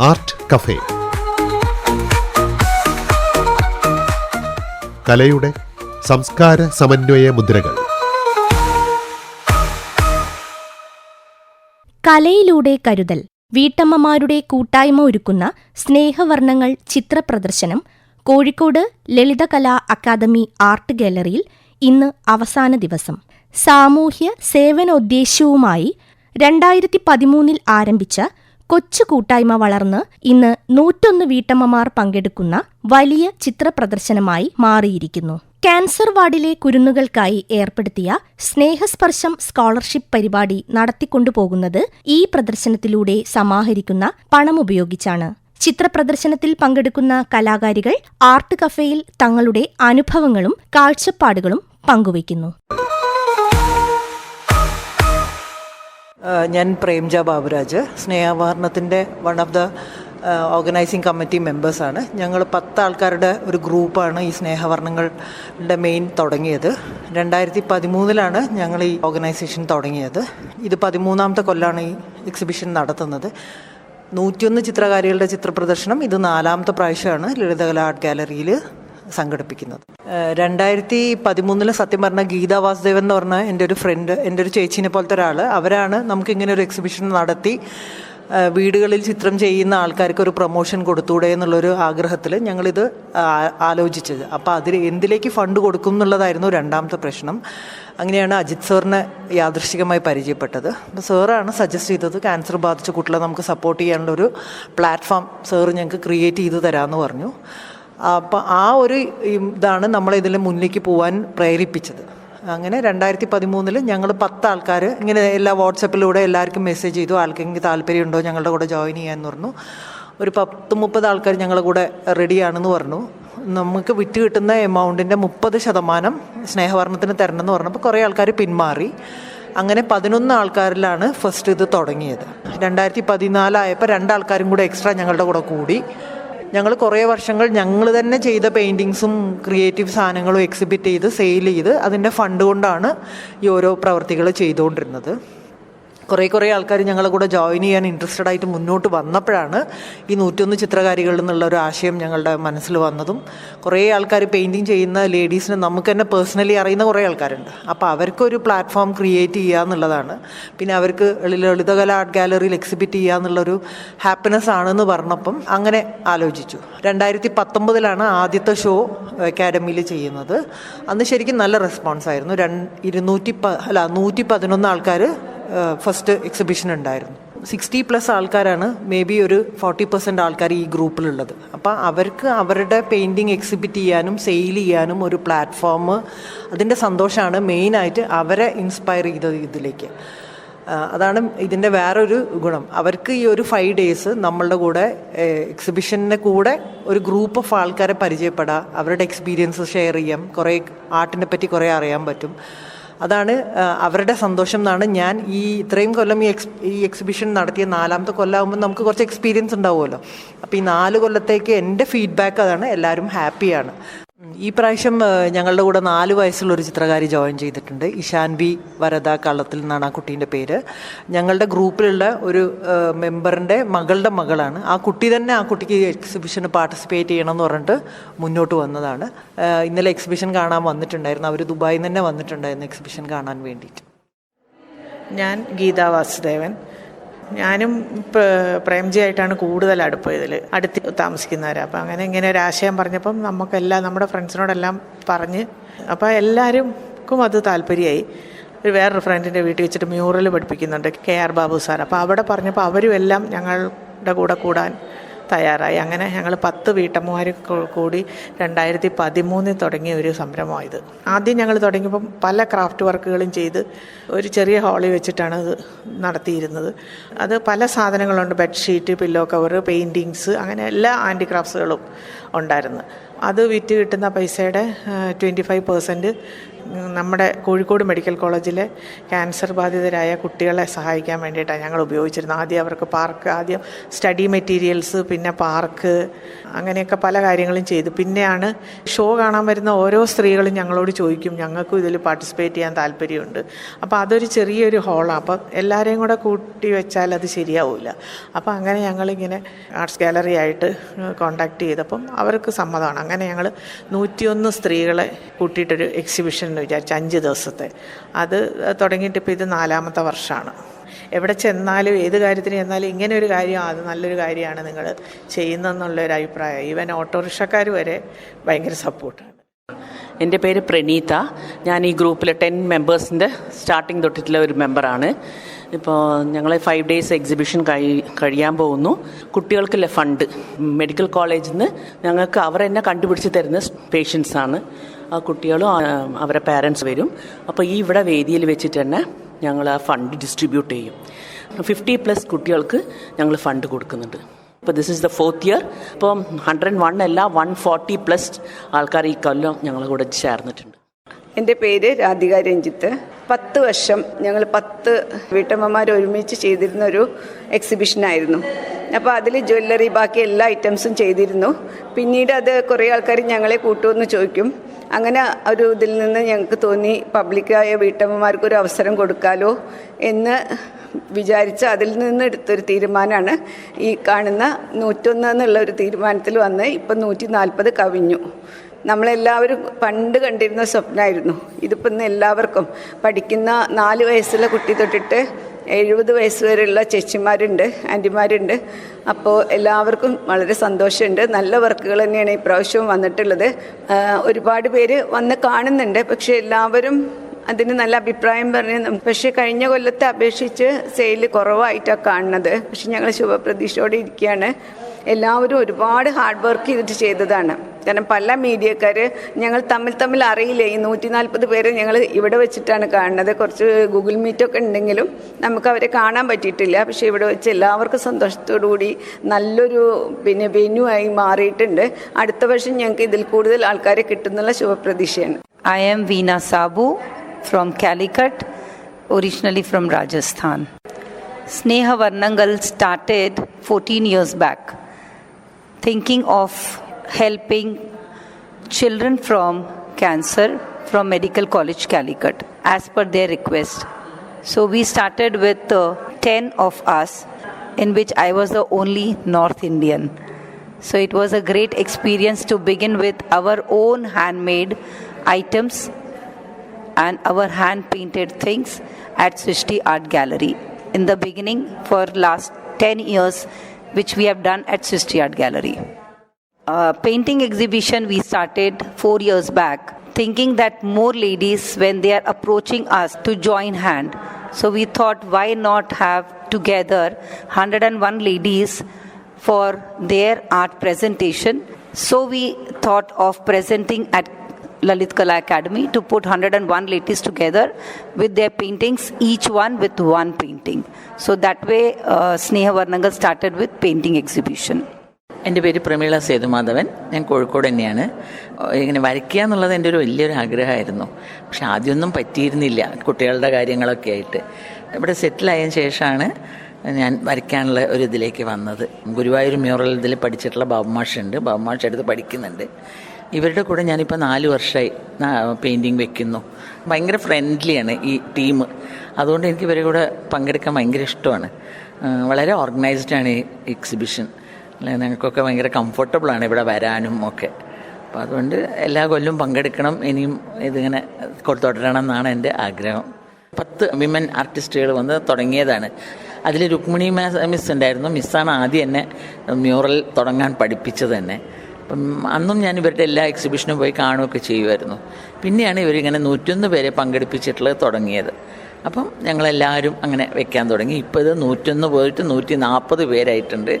Art cafe. കലയുടെ സംസ്കാര സമന്വയ മുദ്രകൾ. കലയിലൂടെ കരുതൽ വീട്ടമ്മമാരുടെ കൂട്ടായ്മ ഒരുക്കുന്ന സ്നേഹവർണങ്ങൾ ചിത്രപ്രദർശനം കോഴിക്കോട് ലളിതകലാ അക്കാദമി ആർട്ട് ഗാലറിയിൽ ഇന്ന് അവസാന ദിവസം. സാമൂഹ്യ സേവനോദ്ദേശ്യവുമായി രണ്ടായിരത്തി പതിമൂന്നിൽ ആരംഭിച്ച കൊച്ചു കൂട്ടായ്മ വളർന്ന് ഇന്ന് നൂറ്റൊന്ന് വീട്ടമ്മമാർ പങ്കെടുക്കുന്ന വലിയ ചിത്രപ്രദർശനമായി മാറിയിരിക്കുന്നു. ക്യാൻസർ വാർഡിലെ കുരുന്നുകൾക്കായി ഏർപ്പെടുത്തിയ സ്നേഹസ്പർശം സ്കോളർഷിപ്പ് പരിപാടി നടത്തിക്കൊണ്ടുപോകുന്നത് ഈ പ്രദർശനത്തിലൂടെ സമാഹരിക്കുന്ന പണമുപയോഗിച്ചാണ് ചിത്രപ്രദർശനത്തിൽ പങ്കെടുക്കുന്ന കലാകാരികൾ ആർട്ട് കഫേയിൽ തങ്ങളുടെ അനുഭവങ്ങളും കാഴ്ചപ്പാടുകളും പങ്കുവയ്ക്കുന്നു. ഞാൻ പ്രേംജ Baburaj സ്നേഹവാഹരണത്തിന്റെ one of the organising committee മെമ്പേഴ്സാണ് ഞങ്ങൾ പത്ത് ആൾക്കാരുടെ ഒരു ഗ്രൂപ്പാണ് ഈ സ്നേഹവർണങ്ങളുടെ മെയിൻ തുടങ്ങിയത്. രണ്ടായിരത്തി പതിമൂന്നിലാണ് ഞങ്ങൾ ഈ ഓർഗനൈസേഷൻ തുടങ്ങിയത്. ഇത് പതിമൂന്നാമത്തെ കൊല്ലമാണ് ഈ എക്സിബിഷൻ നടത്തുന്നത്. നൂറ്റിയൊന്ന് ചിത്രകാരികളുടെ ചിത്രപ്രദർശനം ഇത് നാലാമത്തെ പ്രാവശ്യമാണ് ലളിതകല ആർട്ട് ഗാലറിയിൽ സംഘടിപ്പിക്കുന്നത്. രണ്ടായിരത്തി പതിമൂന്നിൽ സത്യം പറഞ്ഞ ഗീത വാസുദേവൻ എന്ന് പറഞ്ഞ എന്റെ ഒരു ഫ്രണ്ട് എന്റെ ഒരു ചേച്ചീനെ പോലത്തെ ഒരാൾ അവരാണ് നമുക്ക് ഇങ്ങനെ ഒരു എക്സിബിഷൻ നടത്തി വീടുകളിൽ ചിത്രം ചെയ്യുന്ന ആൾക്കാർക്ക് ഒരു പ്രൊമോഷൻ കൊടുത്തൂടെ എന്നുള്ളൊരു ആഗ്രഹത്തിൽ ഞങ്ങളിത് ആലോചിച്ചത്. അപ്പോൾ അതിൽ എന്തിലേക്ക് ഫണ്ട് കൊടുക്കും എന്നുള്ളതായിരുന്നു രണ്ടാമത്തെ പ്രശ്നം. അങ്ങനെയാണ് അജിത് സാറിനെ യാദൃശികമായി പരിചയപ്പെട്ടത്. അപ്പോൾ സാറാണ് സജസ്റ്റ് ചെയ്തത് ക്യാൻസർ ബാധിച്ച കുട്ടികളെ നമുക്ക് സപ്പോർട്ട് ചെയ്യാനുള്ള ഒരു പ്ലാറ്റ്ഫോം സാറ് ഞങ്ങൾക്ക് ക്രിയേറ്റ് ചെയ്ത് തരാമെന്ന് പറഞ്ഞു. അപ്പോൾ ആ ഒരു ഇതാണ് നമ്മളെ ഇതിൽ മുന്നിലേക്ക് പോകാൻ പ്രേരിപ്പിച്ചത്. അങ്ങനെ രണ്ടായിരത്തി പതിമൂന്നിൽ ഞങ്ങൾ പത്ത് ആൾക്കാർ ഇങ്ങനെ എല്ലാ വാട്സപ്പിലൂടെ എല്ലാവർക്കും മെസ്സേജ് ചെയ്തു ആർക്കെങ്കിലും താല്പര്യമുണ്ടോ ഞങ്ങളുടെ കൂടെ ജോയിൻ ചെയ്യാമെന്ന് പറഞ്ഞു. ഒരു പത്ത് മുപ്പത് ആൾക്കാർ ഞങ്ങളുടെ കൂടെ റെഡിയാണെന്ന് പറഞ്ഞു. നമുക്ക് വിറ്റ് കിട്ടുന്ന എമൗണ്ടിന്റെ മുപ്പത് ശതമാനം സ്നേഹവർണത്തിന് തരണമെന്ന് പറഞ്ഞപ്പോൾ കുറേ ആൾക്കാർ പിന്മാറി. അങ്ങനെ പതിനൊന്ന് ആൾക്കാരിലാണ് ഫസ്റ്റ് ഇത് തുടങ്ങിയത്. രണ്ടായിരത്തി പതിനാലായപ്പോൾ രണ്ടാൾക്കാരും കൂടെ എക്സ്ട്രാ ഞങ്ങളുടെ കൂടെ കൂടി. ഞങ്ങൾ കുറേ വർഷങ്ങൾ ഞങ്ങൾ തന്നെ ചെയ്ത പെയിന്റിങ്സും ക്രിയേറ്റീവ് സാധനങ്ങളും എക്സിബിറ്റ് ചെയ്ത് സെയിൽ ചെയ്ത് അതിന്റെ ഫണ്ട് കൊണ്ടാണ് ഈ ഓരോ പ്രവർത്തികൾ ചെയ്തുകൊണ്ടിരുന്നത്. കുറേ കുറേ ആൾക്കാർ ഞങ്ങളെ കൂടെ ജോയിൻ ചെയ്യാൻ ഇൻട്രസ്റ്റഡ് ആയിട്ട് മുന്നോട്ട് വന്നപ്പോഴാണ് ഈ നൂറ്റൊന്ന് ചിത്രകാരികളിൽ നിന്നുള്ള ഒരു ആശയം ഞങ്ങളുടെ മനസ്സിൽ വന്നതും. കുറേ ആൾക്കാർ പെയിന്റിങ് ചെയ്യുന്ന ലേഡീസിനെ നമുക്ക് തന്നെ പേഴ്സണലി അറിയുന്ന കുറേ ആൾക്കാരുണ്ട്. അപ്പോൾ അവർക്കൊരു പ്ലാറ്റ്ഫോം ക്രിയേറ്റ് ചെയ്യുക എന്നുള്ളതാണ്. പിന്നെ അവർക്ക് ലളിതകല ആർട്ട് ഗാലറിയിൽ എക്സിബിറ്റ് ചെയ്യുക എന്നുള്ളൊരു ഹാപ്പിനെസ് ആണെന്ന് പറഞ്ഞപ്പം അങ്ങനെ ആലോചിച്ചു. രണ്ടായിരത്തി പത്തൊമ്പതിലാണ് ആദ്യത്തെ ഷോ അക്കാഡമിയിൽ ചെയ്യുന്നത്. അന്ന് ശരിക്കും നല്ല റെസ്പോൺസ് ആയിരുന്നു. രണ്ട് ഇരുന്നൂറ്റി പ അല്ല നൂറ്റി പതിനൊന്ന് ആൾക്കാർ ഫസ്റ്റ് എക്സിബിഷൻ ഉണ്ടായിരുന്നു. സിക്സ്റ്റി പ്ലസ് ആൾക്കാരാണ് മേ ബി ഒരു ഫോർട്ടി പെർസെന്റ് ആൾക്കാർ ഈ ഗ്രൂപ്പിലുള്ളത്. അപ്പോൾ അവർക്ക് അവരുടെ പെയിന്റിങ് എക്സിബിറ്റ് ചെയ്യാനും സെയിൽ ചെയ്യാനും ഒരു പ്ലാറ്റ്ഫോം അതിന്റെ സന്തോഷമാണ് മെയിനായിട്ട് അവരെ ഇൻസ്പയർ ചെയ്തത് ഇതിലേക്ക്. അതാണ് ഇതിന്റെ വേറൊരു ഗുണം. അവർക്ക് ഈ ഒരു ഫൈവ് ഡേയ്സ് നമ്മളുടെ കൂടെ എക്സിബിഷന്റെ കൂടെ ഒരു ഗ്രൂപ്പ് ഓഫ് ആൾക്കാരെ പരിചയപ്പെടാം അവരുടെ എക്സ്പീരിയൻസ് ഷെയർ ചെയ്യാം കുറേ ആർട്ടിനെ പറ്റി കുറേ അറിയാൻ പറ്റും. അതാണ് അവരുടെ സന്തോഷം എന്നാണ് ഞാൻ ഈ ഇത്രയും കൊല്ലം ഈ എക്സ് ഈ എക്സിബിഷൻ നടത്തിയ നാലാമത്തെ കൊല്ലമാകുമ്പോൾ നമുക്ക് കുറച്ച് എക്സ്പീരിയൻസ് ഉണ്ടാവുമല്ലോ. അപ്പോൾ ഈ നാല് കൊല്ലത്തേക്ക് എന്റെ ഫീഡ്ബാക്ക് അതാണ് എല്ലാവരും ഹാപ്പിയാണ് ഈ പ്രാവശ്യം ഞങ്ങളുടെ കൂടെ നാല് വയസ്സുള്ള ഒരു ചിത്രകാരി ജോയിൻ ചെയ്തിട്ടുണ്ട്. ഇഷാൻ ബി വരദ കള്ളത്തിൽ നിന്നാണ് ആ കുട്ടീന്റെ പേര്. ഞങ്ങളുടെ ഗ്രൂപ്പിലുള്ള ഒരു മെമ്പറിന്റെ മകളുടെ മകളാണ്. ആ കുട്ടി തന്നെ ആ കുട്ടിക്ക് എക്സിബിഷന് പാർട്ടിസിപ്പേറ്റ് ചെയ്യണം എന്ന് പറഞ്ഞിട്ട് മുന്നോട്ട് വന്നതാണ്. ഇന്നലെ എക്സിബിഷൻ കാണാൻ വന്നിട്ടുണ്ടായിരുന്നു. അവർ ദുബായിൽ നിന്ന് തന്നെ വന്നിട്ടുണ്ടായിരുന്നു എക്സിബിഷൻ കാണാൻ വേണ്ടിയിട്ട്. ഞാൻ ഗീതാ വാസുദേവൻ. ഞാനും പ്ര- പ്രേംജിയായിട്ടാണ് കൂടുതൽ അടുപ്പ് ഇതിൽ അടുത്ത് താമസിക്കുന്നവർ അപ്പം അങ്ങനെ ഇങ്ങനെ ഒരു ആശയം പറഞ്ഞപ്പം നമുക്കെല്ലാം നമ്മുടെ ഫ്രണ്ട്സിനോടെല്ലാം പറഞ്ഞ് അപ്പോൾ എല്ലാവർക്കും അത് താല്പര്യമായി. ഒരു വേറൊരു ഫ്രണ്ടിന്റെ വീട്ടിൽ വെച്ചിട്ട് മ്യൂറൽ പഠിപ്പിക്കുന്നുണ്ട് കെ ആർ ബാബു സാർ. അപ്പോൾ അവിടെ പറഞ്ഞപ്പോൾ അവരും എല്ലാം ഞങ്ങളുടെ കൂടെ കൂടാൻ തയ്യാറായി. അങ്ങനെ ഞങ്ങൾ പത്ത് വീട്ടമ്മമാർ കൂടി രണ്ടായിരത്തി പതിമൂന്നിൽ തുടങ്ങിയ ഒരു സംരംഭമായത് ആദ്യം ഞങ്ങൾ തുടങ്ങിയപ്പം പല ക്രാഫ്റ്റ് വർക്കുകളും ചെയ്ത് ഒരു ചെറിയ ഹാളിൽ വെച്ചിട്ടാണ് അത് നടത്തിയിരുന്നത്. അത് പല സാധനങ്ങളുണ്ട് ബെഡ്ഷീറ്റ് പില്ലോ കവർ പെയിന്റിങ്സ് അങ്ങനെ എല്ലാ ഹാൻഡിക്രാഫ്റ്റ്സുകളും ഉണ്ടായിരുന്നു. അത് വിറ്റ് കിട്ടുന്ന പൈസയുടെ ട്വന്റി ഫൈവ് പെർസെന്റ് നമ്മുടെ കോഴിക്കോട് മെഡിക്കൽ കോളേജിലെ ക്യാൻസർ ബാധിതരായ കുട്ടികളെ സഹായിക്കാൻ വേണ്ടിയിട്ടാണ് ഞങ്ങൾ ഉപയോഗിച്ചിരുന്നത്. ആദ്യം അവർക്ക് പാർക്ക് ആദ്യം സ്റ്റഡി മെറ്റീരിയൽസ് പിന്നെ പാർക്ക് അങ്ങനെയൊക്കെ പല കാര്യങ്ങളും ചെയ്തു. പിന്നെയാണ് ഷോ കാണാൻ വരുന്ന ഓരോ സ്ത്രീകളും ഞങ്ങളോട് ചോദിക്കും ഞങ്ങൾക്കും ഇതിൽ പാർട്ടിസിപ്പേറ്റ് ചെയ്യാൻ താല്പര്യമുണ്ട്. അപ്പോൾ അതൊരു ചെറിയൊരു ഹോളാണ് അപ്പോൾ എല്ലാവരെയും കൂടെ കൂട്ടി വെച്ചാൽ അത് ശരിയാവില്ല അപ്പോൾ അങ്ങനെ ഞങ്ങളിങ്ങനെ ആർട്സ് ഗാലറി ആയിട്ട് കോണ്ടാക്ട് ചെയ്തപ്പം അവർക്ക് സമ്മതമാണ് അങ്ങനെ ഞങ്ങൾ നൂറ്റിയൊന്ന് സ്ത്രീകളെ കൂട്ടിയിട്ടൊരു എക്സിബിഷൻ എന്ന് വിചാരിച്ചു അഞ്ച് ദിവസത്തെ. അത് തുടങ്ങിയിട്ട് ഇപ്പോൾ ഇത് നാലാമത്തെ വർഷമാണ് എവിടെ ചെന്നാലും ഏത് കാര്യത്തിന് ചെന്നാലും ഇങ്ങനെ ഒരു കാര്യം അത് നല്ലൊരു കാര്യമാണ് നിങ്ങൾ ചെയ്യുന്നതെന്നുള്ളൊരു അഭിപ്രായം. ഈവൻ ഓട്ടോറിക്ഷക്കാർ വരെ ഭയങ്കര സപ്പോർട്ടാണ്. എന്റെ പേര് പ്രണീത. ഞാൻ ഈ ഗ്രൂപ്പിലെ ടെൻ മെമ്പേഴ്സിന്റെ സ്റ്റാർട്ടിംഗ് തൊട്ടിട്ടുള്ള ഒരു മെമ്പറാണ് ഇപ്പോൾ ഞങ്ങൾ ഫൈവ് ഡേയ്സ് എക്സിബിഷൻ കഴി കഴിയാൻ പോകുന്നു. കുട്ടികൾക്കുള്ള ഫണ്ട് മെഡിക്കൽ കോളേജിൽ നിന്ന് ഞങ്ങൾക്ക് അവർ എന്നെ കണ്ടുപിടിച്ച് തരുന്ന പേഷ്യൻസ് ആണ്. ആ കുട്ടികളും അവരെ പാരൻസ് വരും. അപ്പോൾ ഈ ഇവിടെ വേദിയിൽ വെച്ചിട്ട് തന്നെ ഞങ്ങൾ ആ ഫണ്ട് ഡിസ്ട്രിബ്യൂട്ട് ചെയ്യും. ഫിഫ്റ്റി പ്ലസ് കുട്ടികൾക്ക് ഞങ്ങൾ ഫണ്ട് കൊടുക്കുന്നുണ്ട്. ഇപ്പോൾ this is the fourth year ഇപ്പം ഹൺഡ്രഡ് വൺ അല്ല വൺ ഫോർട്ടി പ്ലസ് ആൾക്കാർ ഈ കൊല്ലം ഞങ്ങളുടെ കൂടെ ചേർന്നിട്ടുണ്ട്. എന്റെ പേര് രാധിക രഞ്ജിത്ത്. പത്ത് വർഷം ഞങ്ങൾ പത്ത് വീട്ടമ്മമാർ ഒരുമിച്ച് ചെയ്തിരുന്ന ഒരു എക്സിബിഷനായിരുന്നു അപ്പോൾ അതിൽ ജ്വല്ലറി ബാക്കി എല്ലാ ഐറ്റംസും ചെയ്തിരുന്നു. പിന്നീട് അത് കുറേ ആൾക്കാർ ഞങ്ങളെ കൂട്ടുമെന്ന് ചോദിക്കും. അങ്ങനെ ഒരു ഇതിൽ നിന്ന് ഞങ്ങൾക്ക് തോന്നി പബ്ലിക്കായ വീട്ടമ്മമാർക്ക് ഒരു അവസരം കൊടുക്കാലോ എന്ന് വിചാരിച്ച് അതിൽ നിന്ന് എടുത്തൊരു തീരുമാനമാണ് ഈ കാണുന്ന നൂറ്റൊന്ന് എന്നുള്ള ഒരു തീരുമാനത്തിൽ വന്ന് ഇപ്പം നൂറ്റി നാൽപ്പത് കവിഞ്ഞു. നമ്മളെല്ലാവരും പണ്ട് കണ്ടിരുന്ന സ്വപ്നമായിരുന്നു ഇതിപ്പോൾ ഇന്ന് എല്ലാവർക്കും പഠിക്കുന്ന നാല് വയസ്സുള്ള കുട്ടി തൊട്ടിട്ട് എഴുപത് വയസ്സ് വരെയുള്ള ചേച്ചിമാരുണ്ട് ആന്റിമാരുണ്ട് അപ്പോൾ എല്ലാവർക്കും വളരെ സന്തോഷമുണ്ട്. നല്ല വർക്കുകൾ തന്നെയാണ് ഈ പ്രാവശ്യവും വന്നിട്ടുള്ളത്. ഒരുപാട് പേര് വന്ന് കാണുന്നുണ്ട്. പക്ഷേ എല്ലാവരും അതിന് നല്ല അഭിപ്രായം പറഞ്ഞു പക്ഷേ കഴിഞ്ഞ കൊല്ലത്തെ അപേക്ഷിച്ച് സെയിൽ കുറവായിട്ടാണ് കാണുന്നത്. പക്ഷെ ഞങ്ങൾ ശുഭപ്രതീക്ഷയോടെ ഇരിക്കുകയാണ്. എല്ലാവരും ഒരുപാട് ഹാർഡ് വർക്ക് ചെയ്തിട്ട് ചെയ്തതാണ്. കാരണം പല മീഡിയക്കാർ ഞങ്ങൾ തമ്മിൽ തമ്മിൽ അറിയില്ല? ഈ നൂറ്റി നാൽപ്പത് പേരെ ഞങ്ങൾ ഇവിടെ വെച്ചിട്ടാണ് കാണുന്നത്. കുറച്ച് ഗൂഗിൾ മീറ്റൊക്കെ ഉണ്ടെങ്കിലും നമുക്ക് അവരെ കാണാൻ പറ്റിയിട്ടില്ല. പക്ഷേ ഇവിടെ വെച്ച് എല്ലാവർക്കും സന്തോഷത്തോടു കൂടി നല്ലൊരു പിന്നെ വെന്യൂ ആയി മാറിയിട്ടുണ്ട്. അടുത്ത വർഷം ഞങ്ങൾക്ക് ഇതിൽ കൂടുതൽ ആൾക്കാരെ കിട്ടുന്നുള്ള ശുഭപ്രതീക്ഷയാണ്. I'm Veena Sabu from Calicut originally from Rajasthan Sneha Varnangal started 14 years back, thinking of helping children from cancer from Medical College Calicut as per their request. So we started with uh, 10 of us, in which I was the only North Indian. So it was a great experience to begin with our own handmade items and our hand painted things at Srishti Art Gallery. In the beginning, for last 10 years, which we have done at Srishti Art Gallery. Uh, painting exhibition we started four years back, thinking that more ladies, when they are approaching us to join hand, so we thought why not have together 101 ladies for their art presentation. So we thought of presenting at Lalit Kala Academy to put 101 ladies together with their paintings, each one with one painting. So that way, uh, Sneha Varnangal started with painting exhibition. എന്റെ പേര് പ്രമീള സേതുമാധവൻ. ഞാൻ കോഴിക്കോട് തന്നെയാണ്. ഇങ്ങനെ വരയ്ക്കുക എന്നുള്ളത് എന്റെ ഒരു വലിയൊരു ആഗ്രഹമായിരുന്നു. പക്ഷെ ആദ്യമൊന്നും പറ്റിയിരുന്നില്ല കുട്ടികളുടെ കാര്യങ്ങളൊക്കെ ആയിട്ട്. ഇവിടെ സെറ്റിലായതിനു ശേഷമാണ് ഞാൻ വരയ്ക്കാനുള്ള ഒരു ഇതിലേക്ക് വന്നത്. ഗുരുവായൂർ മ്യൂറൽ ഇതിൽ പഠിച്ചിട്ടുള്ള ബാബുമാഷുണ്ട്. ബാബുമാഷ് എടുത്ത് പഠിക്കുന്നുണ്ട്. ഇവരുടെ കൂടെ ഞാനിപ്പോൾ നാല് വർഷമായി പെയിന്റിങ് വെക്കുന്നു. ഭയങ്കര ഫ്രണ്ട്ലിയാണ് ഈ ടീം അതുകൊണ്ട് എനിക്ക് ഇവരുടെ കൂടെ പങ്കെടുക്കാൻ ഭയങ്കര ഇഷ്ടമാണ്. വളരെ ഓർഗനൈസ്ഡാണ് ഈ എക്സിബിഷൻ അല്ലെ ഞങ്ങൾക്കൊക്കെ ഭയങ്കര കംഫർട്ടബിളാണ് ഇവിടെ വരാനും ഒക്കെ. അപ്പോൾ അതുകൊണ്ട് എല്ലാ കൊല്ലവും പങ്കെടുക്കണം ഇനിയും ഇതിങ്ങനെ തുടരണം എന്നാണ് എന്റെ ആഗ്രഹം. പത്ത് വിമൻ ആർട്ടിസ്റ്റുകൾ വന്ന് തുടങ്ങിയതാണ്. അതിൽ രുക്മിണി മിസ് ഉണ്ടായിരുന്നു. മിസ്സാണ് ആദ്യം എന്നെ മ്യൂറൽ തുടങ്ങാൻ പഠിപ്പിച്ചത് തന്നെ അപ്പം അന്നും ഞാൻ ഇവരുടെ എല്ലാ എക്സിബിഷനും പോയി കാണുകയൊക്കെ ചെയ്യുമായിരുന്നു. പിന്നെയാണ് ഇവരിങ്ങനെ നൂറ്റൊന്ന് പേരെ പങ്കെടുപ്പിച്ചിട്ടുള്ളത് തുടങ്ങിയത്. അപ്പം ഞങ്ങളെല്ലാവരും അങ്ങനെ വെക്കാൻ തുടങ്ങി. ഇപ്പോൾ ഇത് നൂറ്റൊന്ന് പോയിട്ട് നൂറ്റി നാൽപ്പത് പേരായിട്ടുണ്ട്.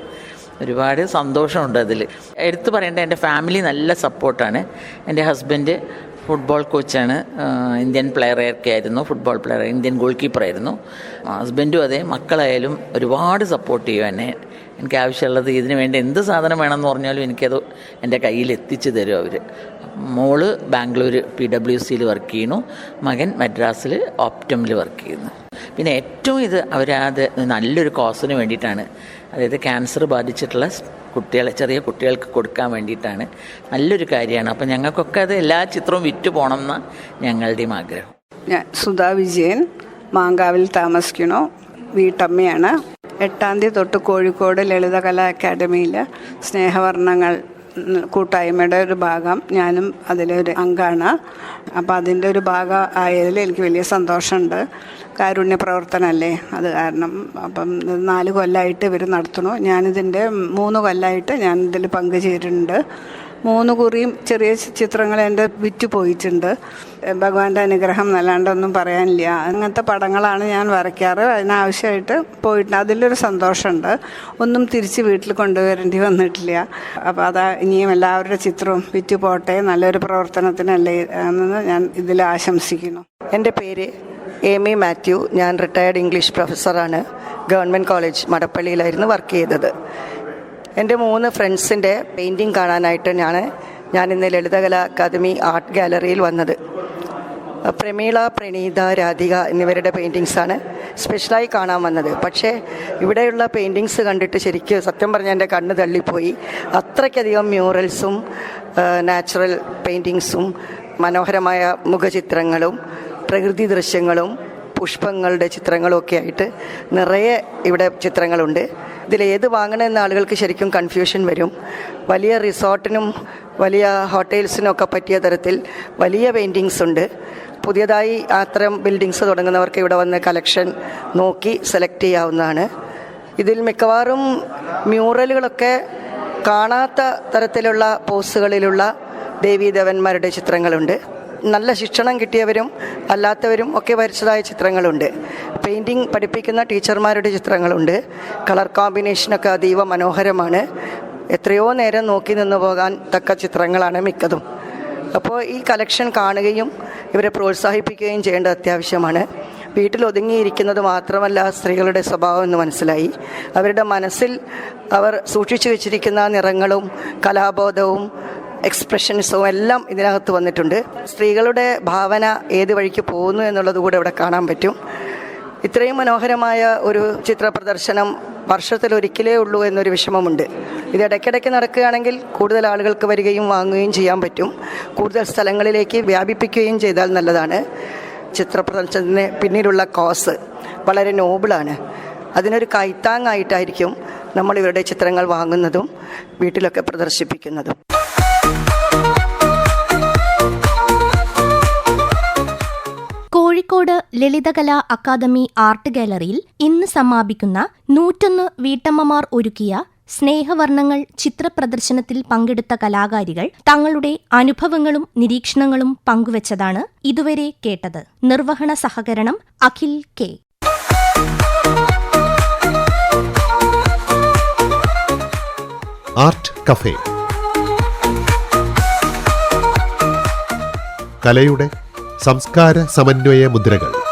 ഒരുപാട് സന്തോഷമുണ്ട് അതിൽ. എടുത്തു പറയേണ്ട എന്റെ ഫാമിലി നല്ല സപ്പോർട്ടാണ്. എന്റെ ഹസ്ബൻഡ് ഫുട്ബോൾ കോച്ചാണ്. ഇന്ത്യൻ പ്ലെയറൊക്കെ ആയിരുന്നു. ഫുട്ബോൾ പ്ലെയർ ഇന്ത്യൻ ഗോൾ കീപ്പറായിരുന്നു ഹസ്ബൻഡും അതെ. മക്കളായാലും ഒരുപാട് സപ്പോർട്ട് ചെയ്യും എന്നെ. എനിക്ക് ആവശ്യമുള്ളത് ഇതിന് വേണ്ടി എന്ത് സാധനം വേണമെന്ന് പറഞ്ഞാലും എനിക്കത് എന്റെ കയ്യിൽ എത്തിച്ചു തരും അവർ മോൾ ബാംഗ്ലൂർ പി ഡബ്ല്യു സിയിൽ വർക്ക് ചെയ്യുന്നു. മകൻ മദ്രാസിൽ ഓപ്റ്റമിൽ വർക്ക് ചെയ്യുന്നു. പിന്നെ ഏറ്റവും ഇത് അവരത് നല്ലൊരു കോസിന് വേണ്ടിയിട്ടാണ് അതായത് ക്യാൻസർ ബാധിച്ചിട്ടുള്ള കുട്ടികളെ ചെറിയ കുട്ടികൾക്ക് കൊടുക്കാൻ വേണ്ടിയിട്ടാണ്. നല്ലൊരു കാര്യമാണ്. അപ്പം ഞങ്ങൾക്കൊക്കെ അത് എല്ലാ ചിത്രവും വിറ്റ് പോകണം എന്ന ഞങ്ങളുടെയും ആഗ്രഹം. ഞാൻ സുധാ വിജയൻ മാങ്കാവിൽ താമസിക്കണോ വീട്ടമ്മയാണ്. എട്ടാം തീയതി തൊട്ട് കോഴിക്കോട് ലളിതകലാ അക്കാദമിയിൽ സ്നേഹവർണങ്ങൾ കൂട്ടായ്മയുടെ ഒരു ഭാഗം ഞാനും അതിലെ ഒരു അംഗമാണ് അപ്പോൾ അതിന്റെ ഒരു ഭാഗം ആയതിൽ എനിക്ക് വലിയ സന്തോഷമുണ്ട്. കാരുണ്യ പ്രവർത്തനമല്ലേ? അത് കാരണം അപ്പം നാല് കൊല്ലമായിട്ട് ഇവർ നടത്തണു ഞാനിതിന്റെ മൂന്ന് കൊല്ലമായിട്ട് ഞാൻ ഇതിൽ പങ്കുചേരുന്നുണ്ട്. മൂന്ന് കുറിയും ചെറിയ ചിത്രങ്ങൾ എന്റെ വിറ്റ് പോയിട്ടുണ്ട്. ഭഗവാന്റെ അനുഗ്രഹം നല്ലാണ്ടൊന്നും പറയാനില്ല. അങ്ങനത്തെ പടങ്ങളാണ് ഞാൻ വരയ്ക്കാറ്. അതിനാവശ്യമായിട്ട് പോയിട്ടുണ്ട്. അതിലൊരു സന്തോഷമുണ്ട്. ഒന്നും തിരിച്ച് വീട്ടിൽ കൊണ്ടുവരേണ്ടി വന്നിട്ടില്ല. അപ്പോൾ അതാ ഇനിയും എല്ലാവരുടെ ചിത്രവും വിറ്റ് പോട്ടെ. നല്ലൊരു പ്രവർത്തനത്തിനല്ലേ എന്ന് ഞാൻ ഇതിൽ ആശംസിക്കുന്നു. എന്റെ പേര് എമി മാത്യു. ഞാൻ റിട്ടയർഡ് ഇംഗ്ലീഷ് പ്രൊഫസറാണ് ഗവൺമെന്റ് കോളേജ് മടപ്പള്ളിയിലായിരുന്നു വർക്ക് ചെയ്തത്. എന്റെ മൂന്ന് ഫ്രണ്ട്സിന്റെ പെയിന്റിങ് കാണാനായിട്ട് ഞാൻ ഞാൻ ഇന്ന് ലളിതകല അക്കാദമി ആർട്ട് ഗാലറിയിൽ വന്നത്. പ്രമീള പ്രണീത രാധിക എന്നിവരുടെ പെയിന്റിങ്സാണ് സ്പെഷ്യലായി കാണാൻ വന്നത്. പക്ഷേ ഇവിടെയുള്ള പെയിന്റിങ്സ് കണ്ടിട്ട് ശരിക്കും സത്യം പറഞ്ഞാൽ എന്റെ കണ്ണ് തള്ളിപ്പോയി. അത്രയ്ക്കധികം മ്യൂറൽസും നാച്ചുറൽ പെയിന്റിങ്സും മനോഹരമായ മുഖചിത്രങ്ങളും പ്രകൃതി ദൃശ്യങ്ങളും പുഷ്പങ്ങളുടെ ചിത്രങ്ങളും ഒക്കെ ആയിട്ട് നിറയെ ഇവിടെ ചിത്രങ്ങളുണ്ട്. ഇതിൽ ഏത് വാങ്ങണമെന്ന് ആളുകൾക്ക് ശരിക്കും കൺഫ്യൂഷൻ വരും. വലിയ റിസോർട്ടിനും വലിയ ഹോട്ടൽസിനൊക്കെ പറ്റിയ തരത്തിൽ വലിയ പെയിന്റിങ്സ് ഉണ്ട്. പുതിയതായി അത്തരം ബിൽഡിങ്സ് തുടങ്ങുന്നവർക്ക് ഇവിടെ വന്ന് കളക്ഷൻ നോക്കി സെലക്ട് ചെയ്യാവുന്നതാണ്. ഇതിൽ മിക്കവാറും മ്യൂറലുകളൊക്കെ കാണാത്ത തരത്തിലുള്ള പോസ്റ്റുകളിലുള്ള ദേവീദേവന്മാരുടെ ചിത്രങ്ങളുണ്ട്. നല്ല ശിക്ഷണം കിട്ടിയവരും അല്ലാത്തവരും ഒക്കെ വരച്ചതായ ചിത്രങ്ങളുണ്ട്. പെയിന്റിങ് പഠിപ്പിക്കുന്ന ടീച്ചർമാരുടെ ചിത്രങ്ങളുണ്ട്. കളർ കോമ്പിനേഷനൊക്കെ അതീവ മനോഹരമാണ്. എത്രയോ നേരം നോക്കി നിന്ന് പോകാൻ തക്ക ചിത്രങ്ങളാണ് മിക്കതും. അപ്പോൾ ഈ കളക്ഷൻ കാണുകയും ഇവരെ പ്രോത്സാഹിപ്പിക്കുകയും ചെയ്യേണ്ടത് അത്യാവശ്യമാണ്. വീട്ടിൽ ഒതുങ്ങിയിരിക്കുന്നത് മാത്രമല്ല സ്ത്രീകളുടെ സ്വഭാവം എന്ന് മനസ്സിലായി. അവരുടെ മനസ്സിൽ അവർ സൂക്ഷിച്ചു വെച്ചിരിക്കുന്ന നിറങ്ങളും കലാബോധവും എക്സ്പ്രഷൻസും എല്ലാം ഇതിനകത്ത് വന്നിട്ടുണ്ട്. സ്ത്രീകളുടെ ഭാവന ഏത് വഴിക്ക് പോകുന്നു എന്നുള്ളത് കൂടെ ഇവിടെ കാണാൻ പറ്റും. ഇത്രയും മനോഹരമായ ഒരു ചിത്ര പ്രദർശനം വർഷത്തിൽ ഒരിക്കലേ ഉള്ളൂ എന്നൊരു വിഷമമുണ്ട്. ഇത് ഇടയ്ക്കിടയ്ക്ക് നടക്കുകയാണെങ്കിൽ കൂടുതൽ ആളുകൾക്ക് വരികയും വാങ്ങുകയും ചെയ്യാൻ പറ്റും. കൂടുതൽ സ്ഥലങ്ങളിലേക്ക് വ്യാപിപ്പിക്കുകയും ചെയ്താൽ നല്ലതാണ്. ചിത്ര പ്രദർശനത്തിന് പിന്നിലുള്ള കോസ് വളരെ നോബിളാണ് അതിനൊരു കൈത്താങ്ങായിട്ടായിരിക്കും നമ്മൾ ഇവരുടെ ചിത്രങ്ങൾ വാങ്ങുന്നതും വീട്ടിലൊക്കെ പ്രദർശിപ്പിക്കുന്നതും. കോഴിക്കോട് ലളിതകലാ അക്കാദമി ആർട്ട് ഗാലറിയിൽ ഇന്ന് സമാപിക്കുന്ന നൂറ്റൊന്ന് വീട്ടമ്മമാർ ഒരുക്കിയ സ്നേഹവർണങ്ങൾ ചിത്രപ്രദർശനത്തിൽ പങ്കെടുത്ത കലാകാരികൾ തങ്ങളുടെ അനുഭവങ്ങളും നിരീക്ഷണങ്ങളും പങ്കുവച്ചതാണ് ഇതുവരെ കേട്ടത്. നിർവഹണ സഹകരണം അഖിൽ കെ. Art cafe. കലയുടെ സംസ്കാര സമന്വയ മുദ്രകൾ.